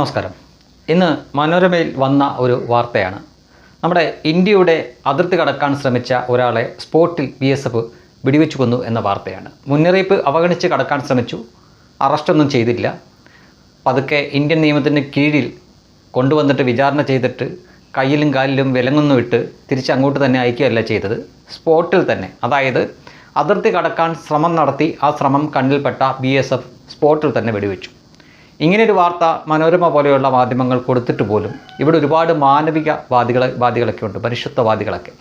നമസ്കാരം. ഇന്ന് മനോരമയിൽ വന്ന ഒരു വാർത്തയാണ്. നമ്മുടെ ഇന്ത്യയുടെ അതിർത്തി കടക്കാൻ ശ്രമിച്ച ഒരാളെ സ്പോട്ടിൽ ബി എസ് എഫ് വെടിവെച്ചു കൊന്നു എന്ന വാർത്തയാണ്. മുന്നറിയിപ്പ് അവഗണിച്ച് കടക്കാൻ ശ്രമിച്ചു. അറസ്റ്റൊന്നും ചെയ്തില്ല. പതുക്കെ ഇന്ത്യൻ നിയമത്തിന് കീഴിൽ കൊണ്ടുവന്നിട്ട് വിചാരണ ചെയ്തിട്ട് കയ്യിലും കാലിലും വിലങ്ങൊന്നും ഇട്ട് തിരിച്ച് അങ്ങോട്ട് തന്നെ അയക്കുകയല്ല ചെയ്തത്. സ്പോട്ടിൽ തന്നെ. അതായത് അതിർത്തി കടക്കാൻ ശ്രമം നടത്തി ആ ശ്രമം കണ്ണിൽപ്പെട്ട ബി എസ് എഫ് സ്പോട്ടിൽ തന്നെ വെടിവെച്ചു. ഇങ്ങനെയൊരു വാർത്ത മനോരമ പോലെയുള്ള മാധ്യമങ്ങൾ കൊടുത്തിട്ട് പോലും ഇവിടെ ഒരുപാട് മാനവിക വാദികൾ വാദികളൊക്കെ ഉണ്ട് മനുഷ്യത്വവാദികളൊക്കെ.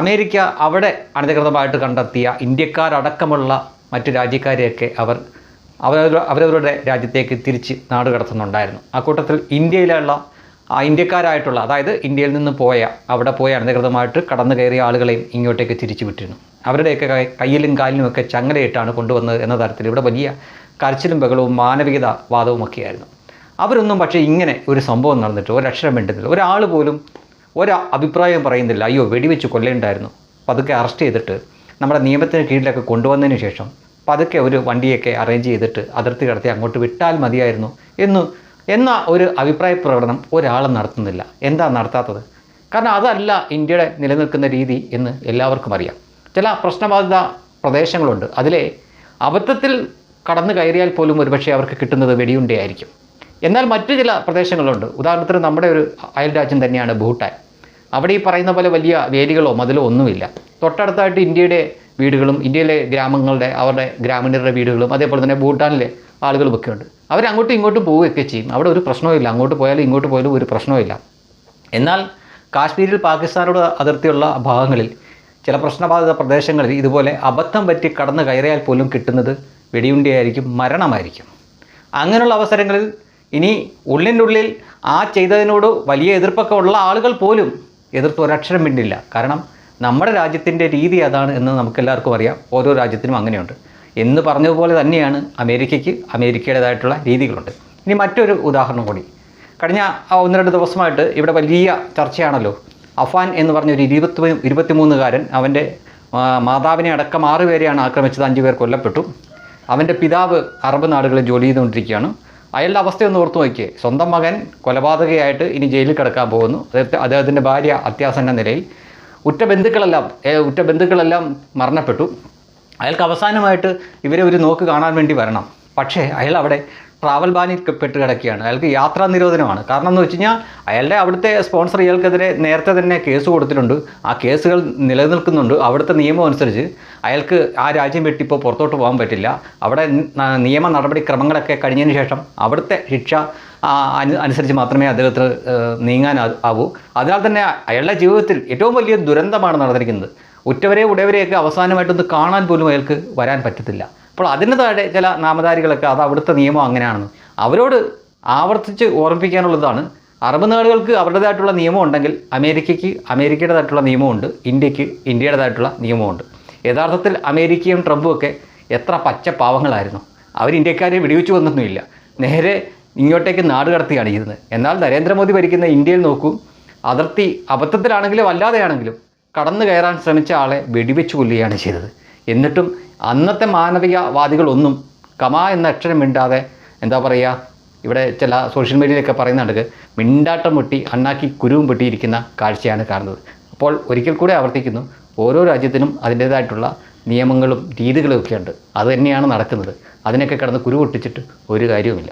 അമേരിക്ക അവിടെ അനധികൃതമായിട്ട് കണ്ടെത്തിയ ഇന്ത്യക്കാരടക്കമുള്ള മറ്റു രാജ്യക്കാരെയൊക്കെ അവർ അവരവരുടെ രാജ്യത്തേക്ക് തിരിച്ച് നാട് കടത്തുന്നുണ്ടായിരുന്നു. ആ കൂട്ടത്തിൽ ഇന്ത്യയിലുള്ള ആ ഇന്ത്യക്കാരായിട്ടുള്ള അതായത് ഇന്ത്യയിൽ നിന്ന് പോയ അവിടെ പോയ അനധികൃതമായിട്ട് കടന്നു കയറിയ ആളുകളെയും ഇങ്ങോട്ടേക്ക് തിരിച്ചു വിട്ടിരുന്നു. അവരുടെയൊക്കെ കയ്യിലും കാലിലും ഒക്കെ ചങ്ങലയിട്ടാണ് കൊണ്ടുവന്നത് എന്ന തരത്തിൽ ഇവിടെ വലിയ കരച്ചിലും ബഹളവും മാനവികത വാദവും ഒക്കെയായിരുന്നു അവരൊന്നും പക്ഷേ ഇങ്ങനെ ഒരു സംഭവം നടന്നിട്ട് ഒരക്ഷരം വേണ്ടുന്നില്ല ഒരാൾ പോലും ഒരു അഭിപ്രായം പറയുന്നില്ല. അയ്യോ വെടിവെച്ച് കൊല്ലേണ്ടായിരുന്നു. പതുക്കെ അറസ്റ്റ് ചെയ്തിട്ട് നമ്മുടെ നിയമത്തിന് കീഴിലൊക്കെ കൊണ്ടുവന്നതിന് ശേഷം പതുക്കെ ഒരു വണ്ടിയൊക്കെ അറേഞ്ച് ചെയ്തിട്ട് അതിർത്തി കടത്തി അങ്ങോട്ട് വിട്ടാൽ മതിയായിരുന്നു എന്ന് എന്ന ഒരു അഭിപ്രായ പ്രകടനം ഒരാളും നടത്തുന്നില്ല. എന്താ നടത്താത്തത്? കാരണം അതല്ല ഇന്ത്യയുടെ നിലനിൽക്കുന്ന രീതി എന്ന് എല്ലാവർക്കും അറിയാം. ചില പ്രശ്നബാധിത പ്രദേശങ്ങളുണ്ട്. അതിലെ അബദ്ധത്തിൽ കടന്നു കയറിയാൽ പോലും ഒരുപക്ഷെ അവർക്ക് കിട്ടുന്നത് വെടിയുണ്ടയായിരിക്കും എന്നാൽ മറ്റു ചില പ്രദേശങ്ങളുണ്ട്. ഉദാഹരണത്തിന് നമ്മുടെ ഒരു അയൽ രാജ്യം തന്നെയാണ് ഭൂട്ടാൻ. അവിടെ ഈ പറയുന്ന പോലെ വലിയ വേലികളോ മതിലോ ഒന്നുമില്ല. തൊട്ടടുത്തായിട്ട് ഇന്ത്യയുടെ വീടുകളും ഇന്ത്യയിലെ ഗ്രാമങ്ങളുടെ അവരുടെ ഗ്രാമീണരുടെ വീടുകളും അതേപോലെ തന്നെ ഭൂട്ടാനിലെ ആളുകളും ഒക്കെ ഉണ്ട് അവർ അങ്ങോട്ടും ഇങ്ങോട്ടും പോവുകയൊക്കെ ചെയ്യും. അവിടെ ഒരു പ്രശ്നവുമില്ല അങ്ങോട്ട് പോയാലും ഇങ്ങോട്ട് പോയാലും ഒരു പ്രശ്നവുമില്ല എന്നാൽ കാശ്മീരിൽ പാകിസ്ഥാനോട് അതിർത്തിയുള്ള ഭാഗങ്ങളിൽ ചില പ്രശ്നബാധിത പ്രദേശങ്ങളിൽ ഇതുപോലെ അബദ്ധം പറ്റി കടന്നു കയറിയാൽ പോലും കിട്ടുന്നത് വെടിയുണ്ടയായിരിക്കും മരണമായിരിക്കും. അങ്ങനെയുള്ള അവസരങ്ങളിൽ ഇനി ഉള്ളിന്റെ ഉള്ളിൽ ആ ചെയ്തതിനോട് വലിയ എതിർപ്പൊക്കെ ഉള്ള ആളുകൾ പോലും എതിർത്ത് ഒരക്ഷരം മിണ്ടില്ല. കാരണം നമ്മുടെ രാജ്യത്തിന്റെ രീതി അതാണ് എന്ന് നമുക്കെല്ലാവർക്കും അറിയാം. ഓരോ രാജ്യത്തിനും അങ്ങനെയുണ്ട്. എന്ന് പറഞ്ഞതുപോലെ തന്നെയാണ് അമേരിക്കയ്ക്ക് അമേരിക്കയുടേതായിട്ടുള്ള രീതികളുണ്ട്. ഇനി മറ്റൊരു ഉദാഹരണം കൂടി. കഴിഞ്ഞ ഒന്ന് രണ്ട് ദിവസമായിട്ട് ഇവിടെ വലിയ ചർച്ചയാണല്ലോ. അഫാൻ എന്ന് പറഞ്ഞ ഒരു ഇരുപത്തി ഇരുപത്തിമൂന്നുകാരൻ അവന്റെ മാതാവിനെ അടക്കം ആറ് പേരെയാണ് ആക്രമിച്ചത്. അഞ്ച് പേർ കൊല്ലപ്പെട്ടു. അവന്റെ പിതാവ് അറബ് നാടുകളിൽ ജോലി ചെയ്തുകൊണ്ടിരിക്കുകയാണ്. അയാളുടെ അവസ്ഥയൊന്ന് ഓർത്തു നോക്കിയേ. സ്വന്തം മകൻ കൊലപാതകയായിട്ട് ഇനി ജയിലിൽ കിടക്കാൻ പോകുന്നു. അദ്ദേഹത്തെ അദ്ദേഹത്തിന്റെ ഭാര്യ അത്യാസന്ന നിലയിൽ ഉറ്റ ബന്ധുക്കളെല്ലാം ഉറ്റ ബന്ധുക്കളെല്ലാം മരണപ്പെട്ടു. അയാൾക്ക് അവസാനമായിട്ട് ഇവരെ ഒരു നോക്ക് കാണാൻ വേണ്ടി വരണം. പക്ഷേ അയാൾ അവിടെ ട്രാവൽ ബാനിൽ പെട്ട് കിടക്കുകയാണ് അയാൾക്ക് യാത്രാ നിരോധനമാണ്. കാരണം എന്ന് വെച്ച് കഴിഞ്ഞാൽ അയാളുടെ അവിടുത്തെ സ്പോൺസർ ഇയാൾക്കെതിരെ നേരത്തെ തന്നെ കേസ് കൊടുത്തിട്ടുണ്ട്. ആ കേസുകൾ നിലനിൽക്കുന്നുണ്ട്. അവിടുത്തെ നിയമം അനുസരിച്ച് അയാൾക്ക് ആ രാജ്യം വിട്ട് ഇപ്പോൾ പുറത്തോട്ട് പോകാൻ പറ്റില്ല. അവിടെ നിയമ നടപടിക്രമങ്ങളൊക്കെ കഴിഞ്ഞതിന് ശേഷം അവിടുത്തെ ശിക്ഷ അനുസരിച്ച് മാത്രമേ അദ്ദേഹത്തിന് നീങ്ങാൻ ആവൂ. അതിനാൽ തന്നെ അയാളുടെ ജീവിതത്തിൽ ഏറ്റവും വലിയ ദുരന്തമാണ് നടന്നിരിക്കുന്നത്. ഉറ്റവരെ ഉടയവരെയൊക്കെ അവസാനമായിട്ടൊന്ന് കാണാൻ പോലും അയാൾക്ക് വരാൻ പറ്റത്തില്ല. അപ്പോൾ അതിന് താഴെ ചില നാമധാരികളൊക്കെ അത് അവിടുത്തെ നിയമം അങ്ങനെയാണെന്ന്. അവരോട് ആവർത്തിച്ച് ഓർമ്മിപ്പിക്കാനുള്ളതാണ്. അറബ് നാടുകൾക്ക് അവരുടേതായിട്ടുള്ള നിയമം ഉണ്ടെങ്കിൽ അമേരിക്കയ്ക്ക് അമേരിക്കയുടേതായിട്ടുള്ള നിയമമുണ്ട്. ഇന്ത്യയ്ക്ക് ഇന്ത്യയുടേതായിട്ടുള്ള നിയമമുണ്ട്. യഥാർത്ഥത്തിൽ അമേരിക്കയും ട്രംപും ഒക്കെ എത്ര പച്ച പാവങ്ങളായിരുന്നു. അവർ ഇന്ത്യക്കാരെ വെടിവെച്ചു വന്നൊന്നുമില്ല നേരെ ഇങ്ങോട്ടേക്ക് നാട് കടത്തിയാണ് ചെയ്യുന്നത് എന്നാൽ നരേന്ദ്രമോദി ഭരിക്കുന്ന ഇന്ത്യയിൽ നോക്കൂ. അതിർത്തി അബദ്ധത്തിലാണെങ്കിലും അല്ലാതെയാണെങ്കിലും കടന്നു കയറാൻ ശ്രമിച്ച ആളെ വെടിവെച്ച് കൊല്ലുകയാണ് ചെയ്തത്. എന്നിട്ടും അന്നത്തെ മാനവികവാദികളൊന്നും കമ എന്ന അക്ഷരം മിണ്ടാതെ എന്താ പറയുക ഇവിടെ ചില സോഷ്യൽ മീഡിയയിലൊക്കെ പറയുന്നുണ്ട് മിണ്ടാട്ടം മുട്ടി അണ്ണാക്കി കുരുവും പൊട്ടിയിരിക്കുന്ന കാഴ്ചയാണ് കാണുന്നത്. അപ്പോൾ ഒരിക്കൽ കൂടി ആവർത്തിക്കുന്നു ഓരോ രാജ്യത്തിനും അതിന്റേതായിട്ടുള്ള നിയമങ്ങളും രീതികളും ഒക്കെയുണ്ട് അത് തന്നെയാണ് നടക്കുന്നത്. അതിനൊക്കെ കടന്ന് കുരു പൊട്ടിച്ചിട്ട് ഒരു കാര്യവുമില്ല.